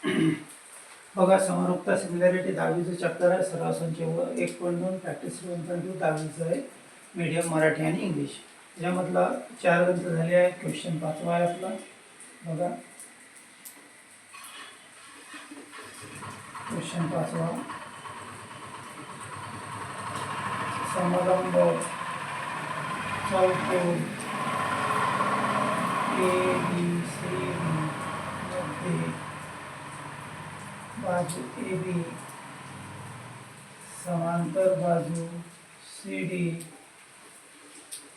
बघा समरूपता similarity दहावीचं chapter आहे. सराव संच व एक पॉईंट दोन प्रॅक्टिस वन पॉईंट टू दहावीचं आहे. मीडियम मराठी आणि इंग्लिश त्याच्यामधला चार ग्रंथ झाले आहेत. क्वेश्चन पाचवा आहे आपला. बघा. क्वेश्चन पाचवा. समारंभ. चौकोन. ए बी सी डी मध्ये बाजू ए बी समांतर बाजू सी डी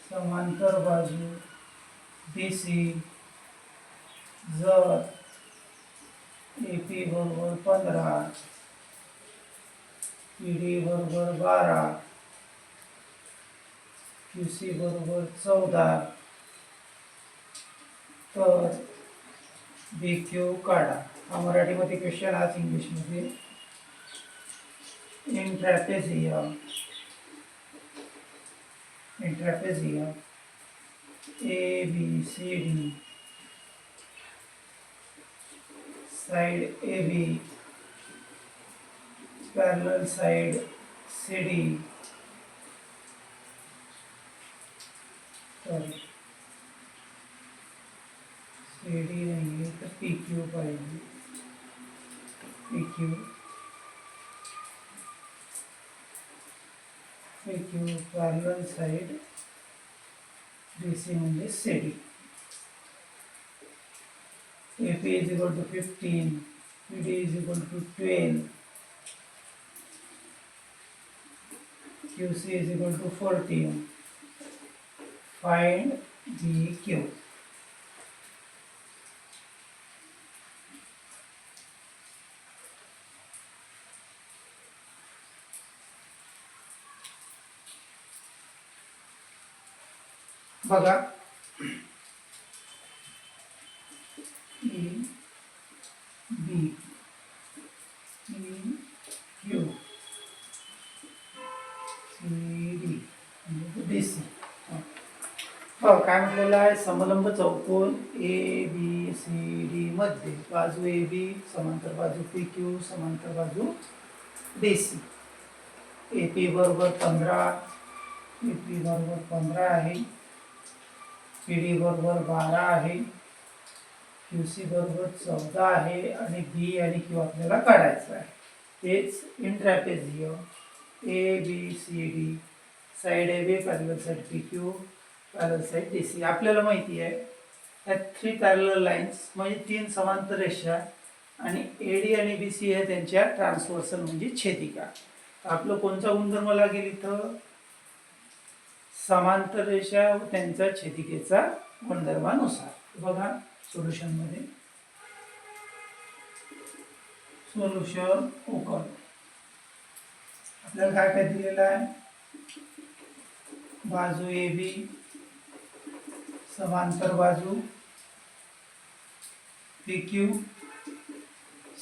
समांतर बाजू बी सी जर ए पी बरोबर पंधरा पी डी बरोबर बारा क्यू सी बरोबर चौदा तर बी क्यू काढा. मराठीमध्ये क्वेश्चन आज इंग्लिशमध्ये in trapezium in trapezium A B C D side A B parallel side CD तर सी डी नाही आहे तर पी क्यू पाहिजे Thank you. Make you parallel side facing this CD. AP is equal to 15, PD is equal to 12, QC is equal to 14. Find the Q. बघा. E B E Q C हो काय म्हटलेलं आहे? समलंब चौकोन ए B C D मध्ये. बाजू A B समांतर बाजू पी क्यू समांतर बाजू बी सी ए पी बरोबर पंधरा ए पी बरोबर पंधरा आहे. पी डी बरोबर बारा आहे क्यू सी बरोबर चौदा आहे आणि बी आणि क्यू आपल्याला काढायचं आहे. तेच in trapezium A B C D side A B parallel side P Q parallel side D C आपल्याला माहिती आहे त्या थ्री पॅरल लाईन्स म्हणजे तीन समांतर रेषा आणि ए डी आणि बी सी हे त्यांच्या ट्रान्सवर्सल म्हणजे छेदिका. आपलं कोणचा गुणधर्म लागेल इथं? समांतर रेषा व त्यांचा छेदिकेचा गुणधर्मानुसार. बघा सोल्युशनमध्ये सोल्युशन उकल आपल्याला काय काय दिलेलं आहे? बाजू ए बी समांतर बाजू पी क्यू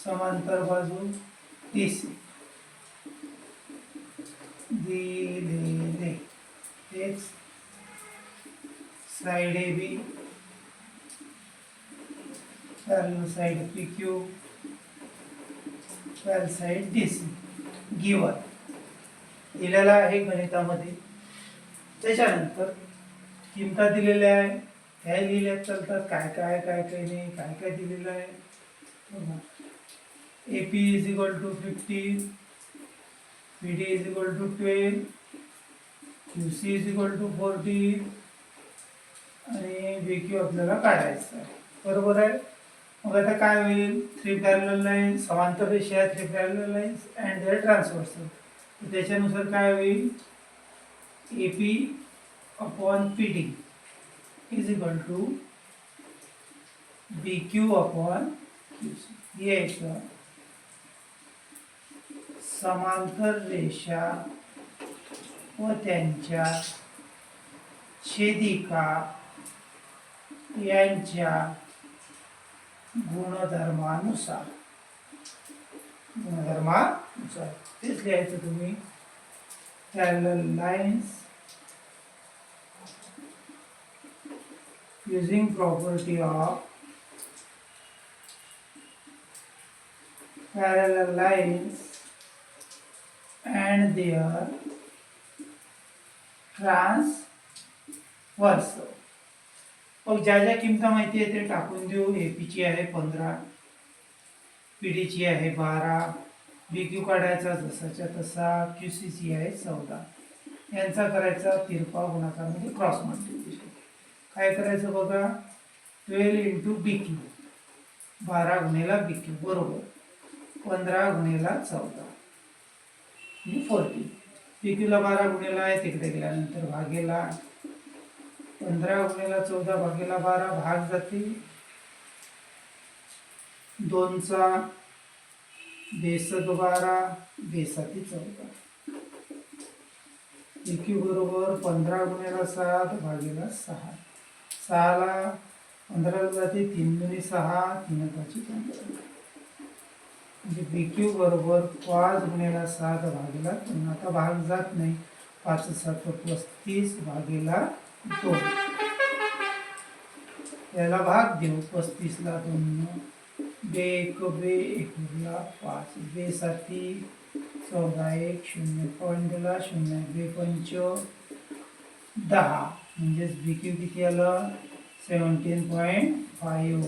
समांतर बाजू टी सी. दिलेले. तेच side A B parallel side P Q parallel side D C given दिलेला आहे गणितामध्ये. त्याच्यानंतर किमता दिलेल्या आहे. त्या लिहिल्या चालतात. काय काय काय काय नाही. काय काय दिलेलं आहे? A P is equal to fifteen P D is equal to twelve Q C is equal to forty आणि बी क्यू आपल्याला काढायचं आहे. बरोबर आहे? मग आता काय होईल? थ्री पॅरल लाईन समांतर रेषा three parallel lines and their transversal त्याच्यानुसार काय होईल? A P upon P D is equal to B Q upon Q C यायचं समांतर रेषा व त्यांच्या छेदिका यांच्या गुणधर्मानुसार गुणधर्मानुसार तेच लिहायचं तुम्ही parallel lines using property of parallel lines and their transversal. मग ज्या ज्या किमता माहिती आहे ते टाकून देऊ एपीची आहे पंधरा पीडीची आहे बारा बी क्यू काढायचा जसाच्या तसा क्यू सी सी आहे चौदा. यांचा करायचा तिरपा गुणाकार म्हणजे क्रॉस मल्टिप्लिकेशन काय करायचं बघा? ट्वेल्व इंटू बी क्यू बारा गुन्हेला बी क्यू बरोबर. पंधरा गुन्हेला चौदा. म्हणजे फोर्टी कितीला बारा गुणेला आहे तिकडे गेल्यानंतर भागेला. पंधरा गुणेला चौदा भागेला बारा भाग जातील दोनचा बेस बारा बेसाती चौदा. एकी बरोबर पंधरा गुणेला सात भागेला सहा. सहाला पंधरा जाते तीन दुनी सहा तीन पाचशे पंधरा. म्हणजे बी क्यू बरोबर पाच गुन्हेला सात भागेला पण आता भाग जात नाही. पाच सात पस्तीस भागेला दोन. याला भाग देऊ. पस्तीसला दोन. बे एक बे एकला पाच. बे साती चौदा एक शून्य पॉईंटला शून्य. बे पंच दहा. म्हणजेच बी क्यू किती आलं? Seventeen point five.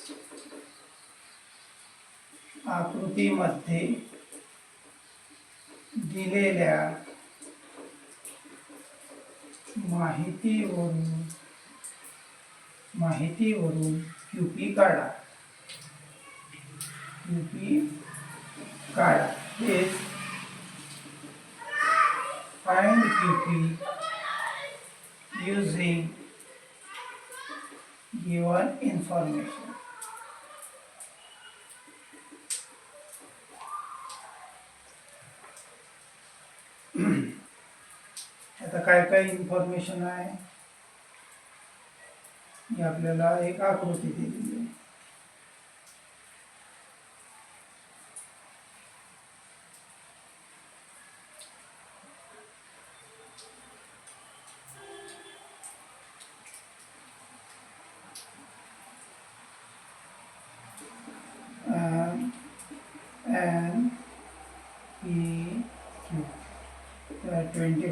कृतीमध्ये दिलेल्या माहितीवरून माहितीवरून क्यूपी काढा. क्यूपी काढा. हेच find QP using given information आता काय काय इन्फॉर्मेशन आहे? आपल्याला एक आकृती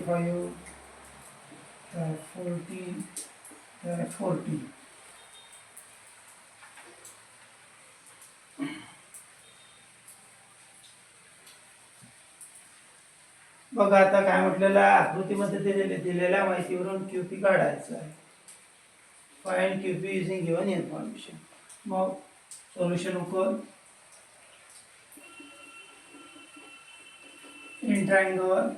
are 25, there are 14, there are 40. बघा आता काय म्हटलेलं आकृतीमध्ये दिलेले दिलेल्या माहितीवरून क्यूपी काढायचं आहे. Q QP using given information मग सोल्युशन उकल. In triangle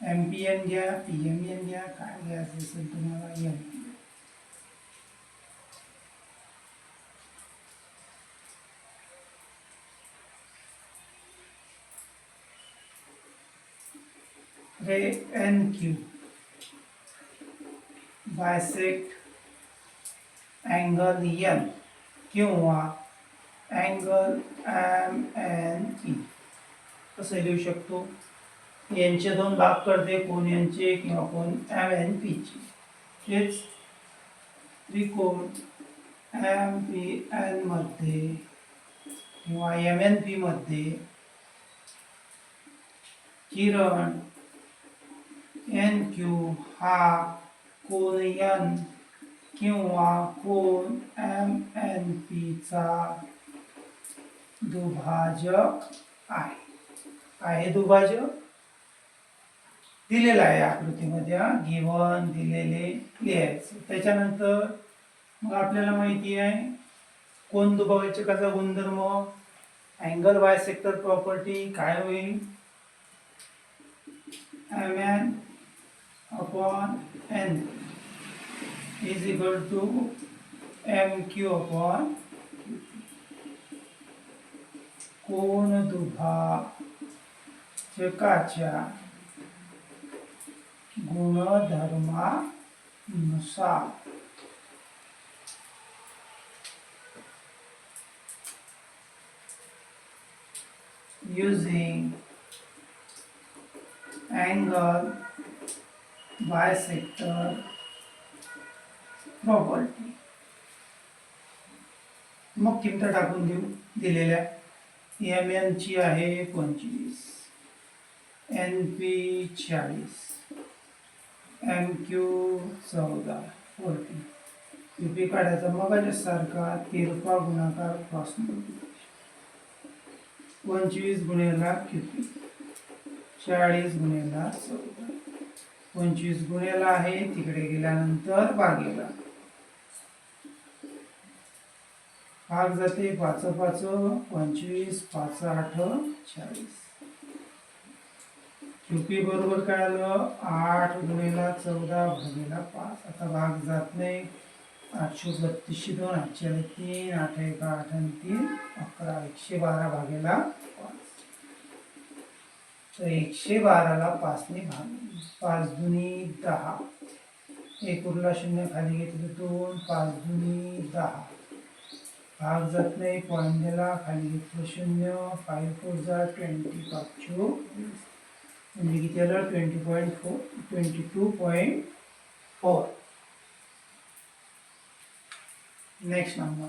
M P N घ्या पी एम एन घ्या काय घ्यायचं असेल तुम्हाला M ray N Q bisect angle N किंवा अँगल एम एन पी कसं लिहू शकतो. यांचे दोन भाग करते कोण यांचे किंवा कोण एम एन पीचे तेच त्रिकोण एम पी एनमध्ये किंवा एम एन पीमध्ये किरण एन क्यू हा कोण एन किंवा कोण एम एन पीचा दुभाजक आहे. आहे दुभाजक? दिलेला आहे आकृतीमध्ये गिवन दिलेले लिहायचं. त्याच्यानंतर मग आपल्याला माहिती आहे कोण दुभाजकाचा गुणधर्म अँगल बाय सेक्टर प्रॉपर्टी काय होईल? एम एन अपॉन एन गट टू एम क्यू अपॉन कोण दुभाजकाच्या गुणधर्मानुसार using angle bisector property. मग किमता टाकून देऊ दिलेल्या एम एन ची आहे पंचवीस. एन पी चाळीस. एम क्यू चौदा फोर्टी युपी काढायचा मगाच्यासारखा तिरपा गुणाकार क्रॉस पंचवीस गुणेला किती? चाळीस गुणेला चौदा. पंचवीस गुणेला आहे तिकडे गेल्यानंतर भागेला भाग जाते पाच पाच पंचवीस पाच आठ चाळीस. क्यूपी बरोबर काय आलं आठ गुणेला चौदा भागेला पाच. आता भाग जात नाही. आठशे बत्तीसशे दोन आठशे आणि तीन आठ एक आठ आणि तीन अकरा एकशे बारा भागेला पाच. तर एकशे बाराला पाचने भाग. पाच दुनी दहा. एक उरला शून्य खाली घेतलं दोन. पाच दुनी दहा. भाग जात नाही. पॉईंट दिला खाली घेतलं शून्य. फाईव्ह फोर जा ट्वेंटी पाच म्हणजे किती आलं? Twenty point four twenty two point four next number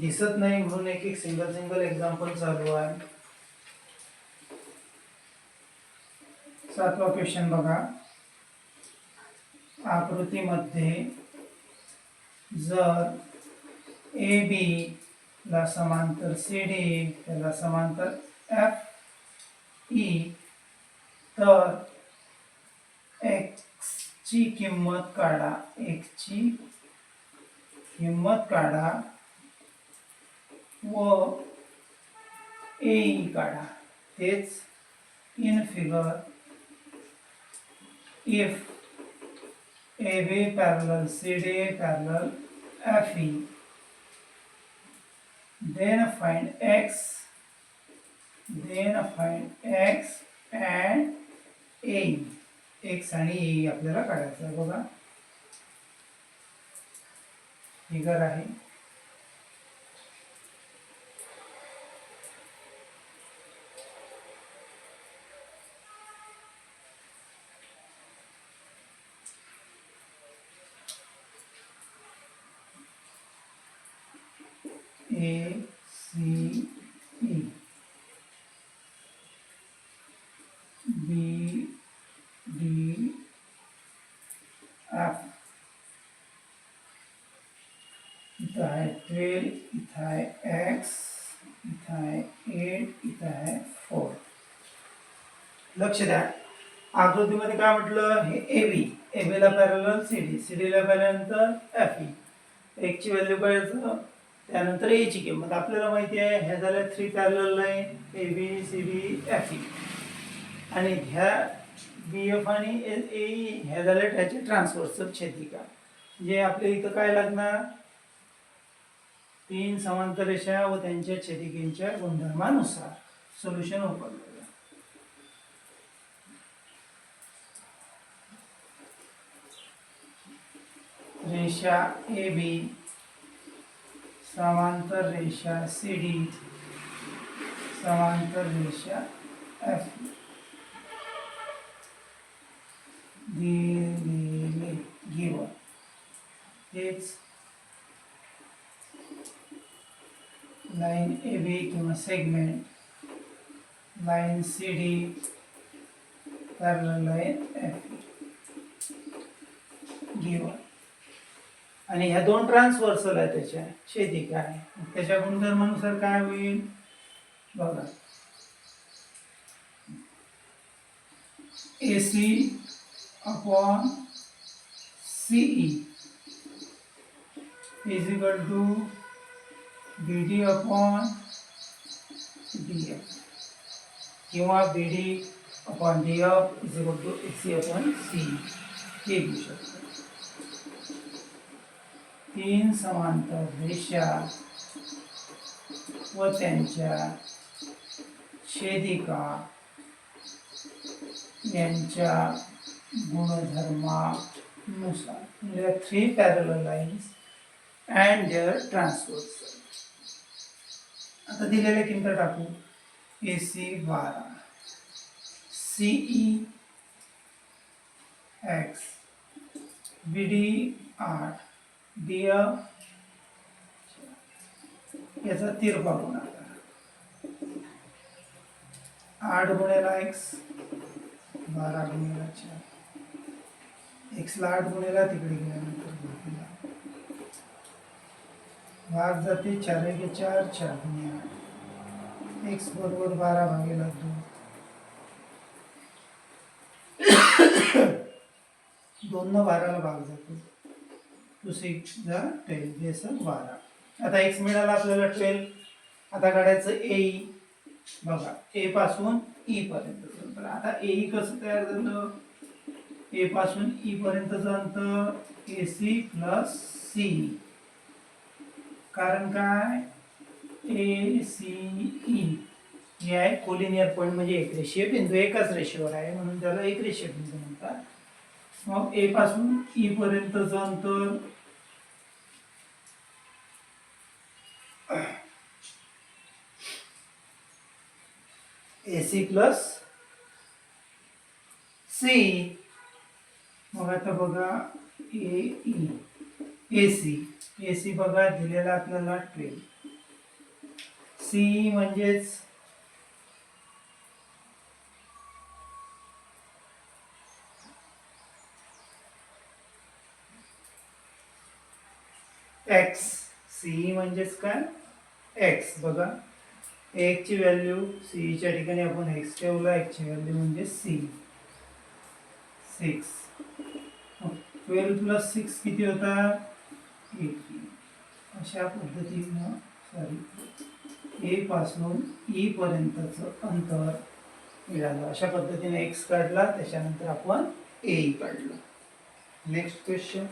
दिसत नाही म्हणून एक एक सिंगल सिंगल एक्झाम्पल चालू आहे. सातवा क्वेश्चन बघा. आकृतीमध्ये जर ए बी ला समांतर सी डी त्याला समांतर एफ ई e, तर एक्स ची किंमत काढा. एक्सची किंमत काढा व ए e काढा. तेच in figure if A B parallel C D parallel F E then find x then find x and a x आणि a आपल्याला काढायचं आहे बघा फिगर आहे A C E. B D F. इथं आहे ट्वेल्व इथं आहे एक्स इथं आहे एट इथं आहे फोर. लक्ष द्या. आकृतीमध्ये काय म्हटलं? हे ए बी ए बीला पॅरल सी डी सी डीला पॅरल्यानंतर एफ ई एकची व्हॅल्यू काढायचं त्यानंतर ए ची किंमत. आपल्याला माहिती आहे ह्या झाल्या three parallel line A B C B F E आणि ह्या बी एफ आणि ए e, ह्या झाल्या त्याचे ट्रान्सफरचं छेदिका. जे आपल्या इथं काय लागणार? तीन समांतर रेषा व त्यांच्या छेदिकेंच्या गुणधर्मानुसार सोल्युशन उपलब्ध रेषा ए बी समांतर रेषा सी डी समांतर रेषा एफ दिलेले गिवन हेच लाईन ए बी किंवा सेगमेंट लाईन सी डी तर लाईन एफ गिवन आणि ह्या दोन ट्रान्सवर्सल आहे त्याच्या शेती आहे. मग त्याच्या गुणधर्मानुसार काय होईल? बघा. A C upon CE is equal to B D upon D F किंवा B D upon D F is equal to A C upon CE हे घेऊ शकतो. तीन समांतर रेषा व छेदिका गुणधर्मानुसार. Three parallel lines and their transversal आता दिलेल्या किमती टाकू. ए सी बारा. सीई एक्स बी डी आठ. डी याचा तिरपा गुणाकार आठ गुणेला एक्स बारा गुणेला चार. एक्सला आठ गुणेला तिकडे गेल्यानंतर गुणेला. भाग जाते चार एक चार चार गुणे आठ. एक्स बरोबर बारा भागेला दोन. दोन न बाराला भाग जातो. टू सिक्स जा ट्वेल्व बेस बारा. आता एक्स मिळाला आपल्याला ट्वेल्व आता काढायचं ए बघा ए पासून ई पर्यंत आता ए कसं तयार झालं? ए पासून ई पर्यंतचं अंतर ए सी प्लस सी कारण काय? ए सी ई हे आहे कोलिनियर पॉईंट म्हणजे एक रेषीय बिंदू एकाच रेषेवर आहे म्हणून त्याला एक रेषीय बिंदू म्हणतात. मग ए पासून ई पर्यंतचं अंतर. ए सी प्लस सी मग आता बघा A E A C A C बघा दिलेला आपल्याला ट्वेल्व सी म्हणजेच एक्स सी म्हणजेच काय? एक्स बघा. एकची व्हॅल्यू सीच्या ठिकाणी आपण एक्स ठेवला. एकची व्हॅल्यू म्हणजे C six twelve plus six किती होता? एटी अशा पद्धतीनं सॉरी ए पासून ई पर्यंतचं अंतर मिळालं अशा पद्धतीने एक्स काढला. त्याच्यानंतर आपण ए काढलं. नेक्स्ट क्वेश्चन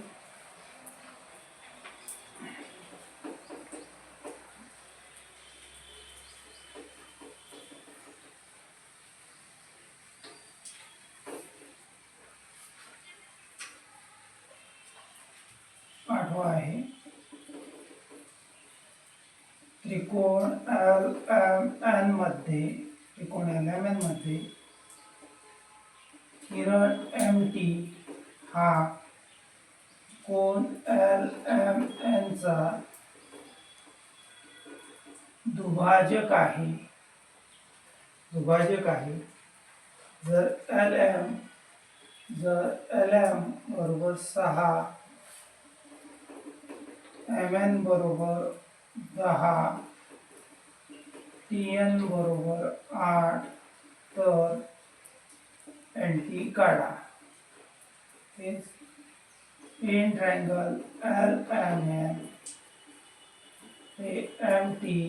आठवा आहे त्रिकोण एल एम एनमध्ये त्रिकोण एल एम किरण एम टी हा कोण एल एम एनचा दुभाजक आहे. दुभाजक आहे. जर एल एम जर एल एम बरोबर सहा एम एन बरोबर दहा टी एन बरोबर आठ तर एनटी काढा. हेच N triangle L M M A M T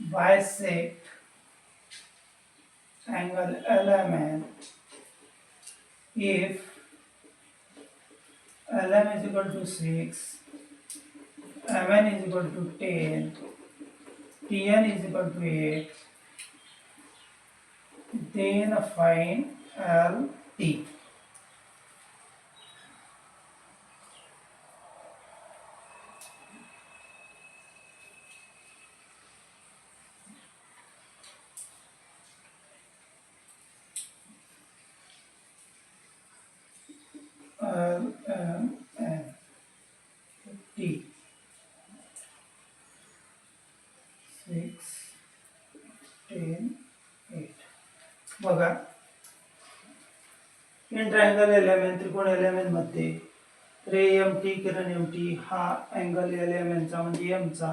bisect angle L M M if L M is equal to six M N is equal to ten T N is equal to eight then find L T. बघा. In triangle LMN N त्रिकोण LMN एनमध्ये ray M T किरण M T हा angle एलेमेनचा एनचा म्हणजे एमचा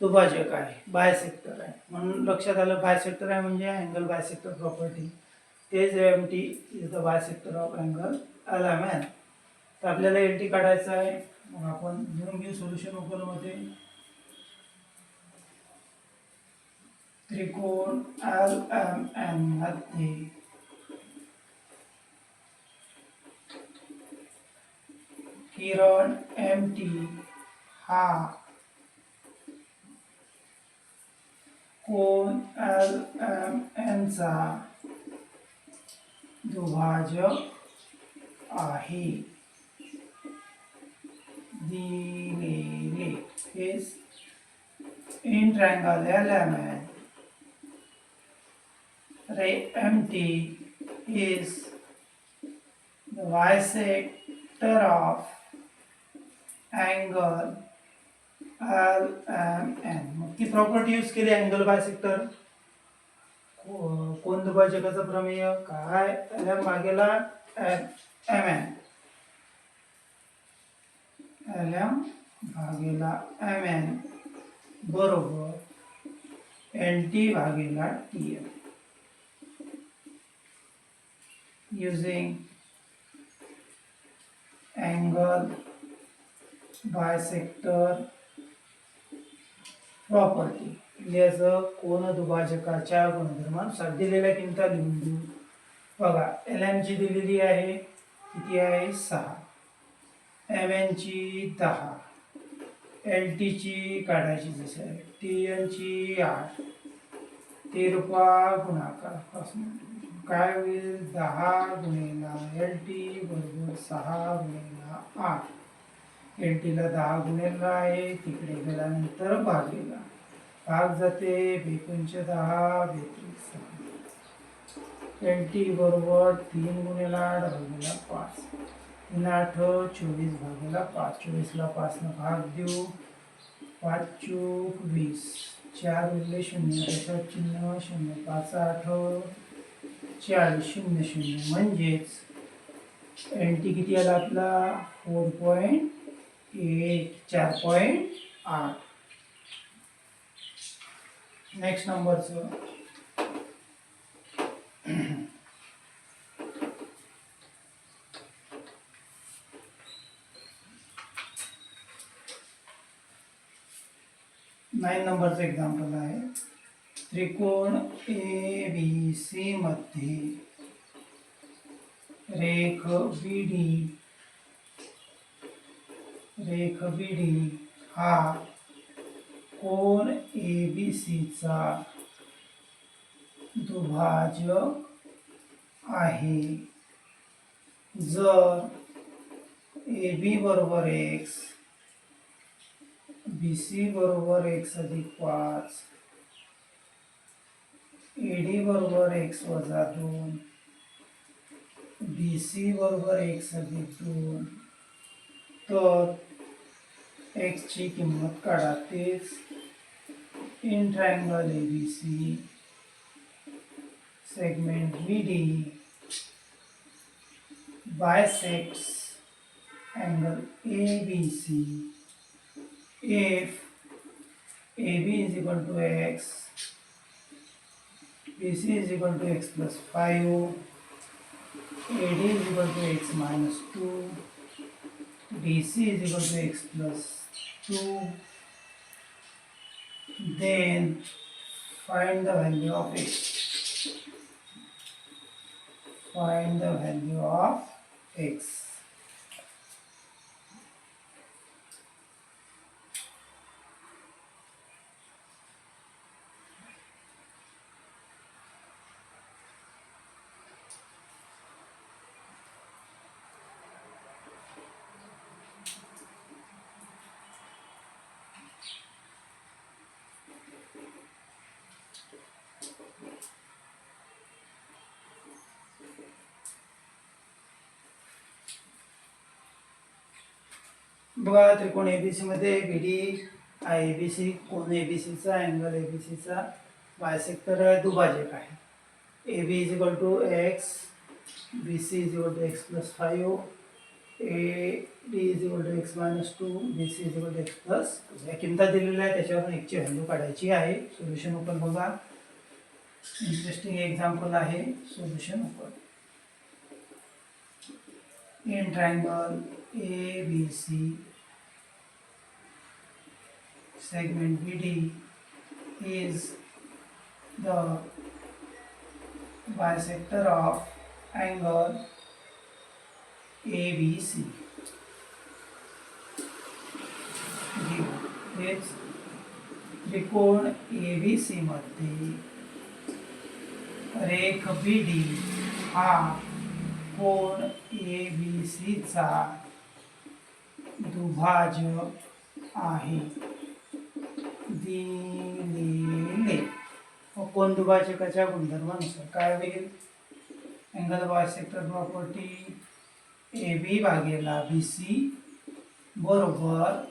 दुभाजक आहे बायसेक्टर आहे. म्हणून लक्षात आलं बायसेक्टर आहे म्हणजे अँगल बायसेक्टर प्रॉपर्टी तेच M T is the bisector of angle L तर आपल्याला एल टी काढायचं आहे. मग आपण घेऊन घेऊ सोल्युशन ओपनमध्ये त्रिकोण एल एम एनमध्ये किरण एम टी हा कोण एल एम एनचा दुभाजक आहे दिलेले is L M N ray empty is the bisector of angle LMN मग ती प्रॉपर्टी यूज केली अँगल बायसेक्टर कोण दुभाजकाचं प्रमेय? काय? एल एम भागेला एम एन एल एम भागेला एम एन बरोबर. एल टी भागेला T M using angle bisector property याचं कोण दुभाजकाच्या गुणधर्मानुसार दिलेल्या किमता लिहून देऊ बघा एल एमची दिलेली आहे किती आहे? सहा. एम एनची दहा. एल टीची काढायची जसं आहे. टी एनची आठ. तिरपा गुणाकारपासून काय होईल? दहा गुणेला एल टी बरोबर सहा गुणेला आठ. एल टीला दहा गुणेला आहे तिकडे गेल्यानंतर भागेला. भाग जाते बेकोणचे दहा बेत्रीस सहा. एल टी बरोबर तीन गुणेला आठ भागेला पाच. तीन आठ चोवीस भागेला पाच. चोवीसला पाचनं भाग देऊ. पाच चूक वीस. चार उरले शून्य त्याच्यात चिन्ह शून्य पाच आठ. चाळीस शून्य शून्य म्हणजेच एन टी किती आला आपला फोर पॉईंट एट चार पॉईंट आठ. नेक्स्ट नंबरचं नाईन नंबरचं एक्झाम्पल आहे. त्रिकोण ए बी सी मध्ये. रेख बी डी रेख बी डी हा कोण ए बी सीचा दुभाजक आहे. जर ए बी बरोबर एक्स बी सी बरोबर एक्स अधिक पाच डी बरोबर एक्स वजा दोन. बी सी बरोबर एक्स अधिक दोन. तर एक्सची किंमत काढा in triangle A B C segment B D bisects angle ABC if AB is equal to x, BC is equal to x plus 5, AD is equal to x minus 2, DC is equal to x plus 2, then find the value of x. Find the value of x. बघा त्रिकोण ABC मध्ये बी C कोण एबीसीचा angle A B सीचा bisector दुभाजक आहे. A B is equal to X B C is equal to X plus five A D is equal to X minus two B C is equal to X plus या किमता दिलेल्या आहे त्याच्यावरून एकची value काढायची आहे. सोल्युशन ओपन बघा. Interesting example आहे. Solution open A B C segment BD is the bisector of angle ABC. हेच त्रिकोण ए बी सी मध्ये रेख बी डी हा कोण ए बी सीचा दुभाजक आहे दिलेले मग दुभाजकाच्या गुणधर्मानुसार काय होईल? Angle bisector property A B भागेला बी सी बरोबर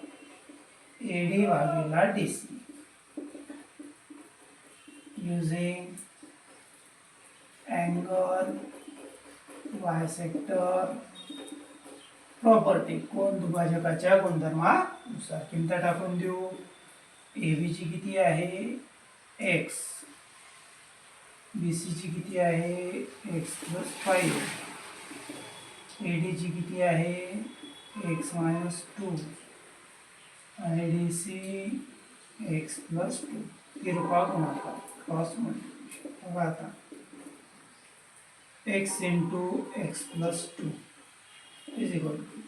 ए डी भागेला D C. Using angle bisector property कोण दुभाजकाच्या गुणधर्मानुसार? किंमत टाकून देऊ. ए बी ची किती आहे? एक्स बी ची किती आहे? एक्स प्लस फाईव्ह ए डीची किती आहे? एक्स मायनस टू आणि D C X plus two किरपा गुणाकार क्रॉस बघा आता. X into X plus two is equal to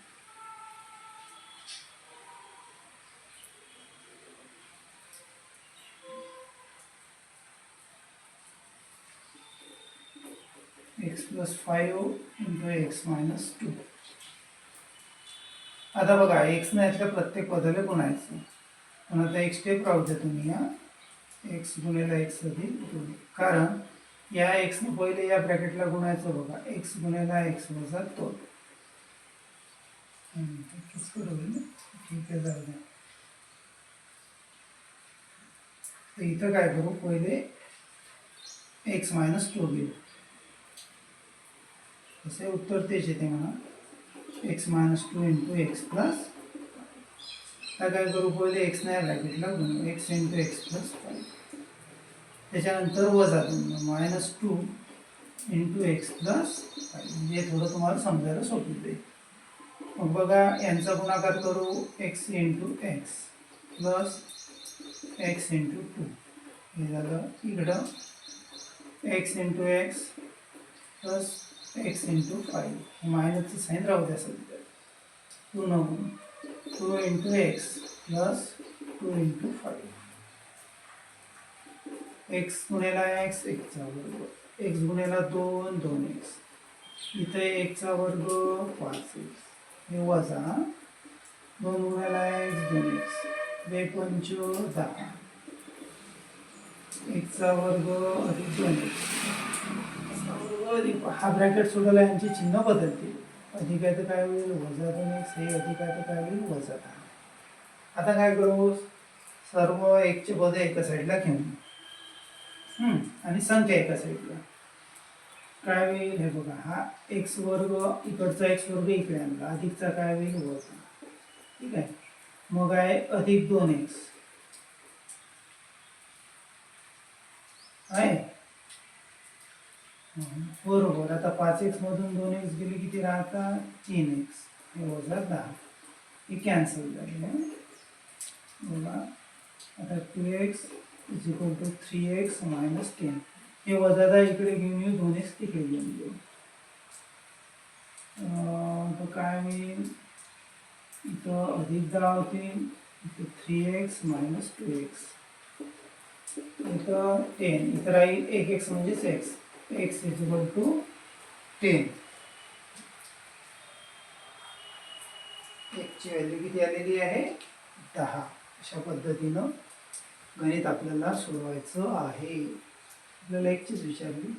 plus five into X minus two आता बघा एक्स यातल्या प्रत्येक पदाला गुणायचं. पण आता एक स्टेप राहू द्या तुम्ही या एक्स गुणेला एक्स अधिक दोन. कारण या एक्सने पहिले या ब्रॅकेटला गुणायचं बघा. एक्स गुणेला एक्स वजा तो ठीक आहे जाऊ द्या. तर इथं काय करू? पहिले एक्स मायनस टू घेऊ. तसे उत्तर तेच येते म्हणा. X minus two into X plus आता काय करू? पहिले एक्स नाही ब्रॅकेटला म्हणून X into X plus five त्याच्यानंतर वजा दोन. Minus two into X plus five म्हणजे हे थोडं तुम्हाला समजायला सोपं जाईल. मग बघा यांचा गुणाकार करू. X into X plus X into two हे झालं इकडं. X into X plus X into five मायनसचं sign राहू द्या सध्या टू नऊ. Two into X plus two into five X गुणेला X एकचा वर्ग. एक्स गुणेला दोन दोन एक्स इथे एकचा वर्ग पाच एक्स हे वजा दोन गुणेला एक्स दोन एक्स बे पंच दहा. एकचा वर्ग अधिक दोन एक्स अधिक हा ब्रॅकेट सोडवला यांची चिन्ह बदलतील. अधिक आहे तर काय होईल? वजा दोन एक्स हे अधिक आहे तर काय होईल? वजा दहा आता काय करू? सर्व एकचे पद एका साईडला घेऊन. आणि संख्या एका साईडला काय होईल? हे बघा हा एक्स वर्ग इकडचा एक्स वर्ग इकडे आणला. अधिकचा काय होईल? वजा ठीक आहे? मग आहे अधिक दोन एक्स आहे? बरोबर आता पाच एक्स मधून दोन एक्स गेले किती राहतात तीन एक्स हे वजा दहा. हे two X is equal to three X minus ten हे वजा दहा इकडे घेऊन दोन एक्स तिकडे घेऊन येऊ. अं, तर काय अधिक दहा इथे three X minus two X इथं टेन इथं राहील एक एक्स म्हणजेच X X is equal to ten एकची value किती आलेली आहे? दहा. अशा पद्धतीनं गणित आपल्याला सोडवायचं आहे. आपल्याला एकचीच विचारली.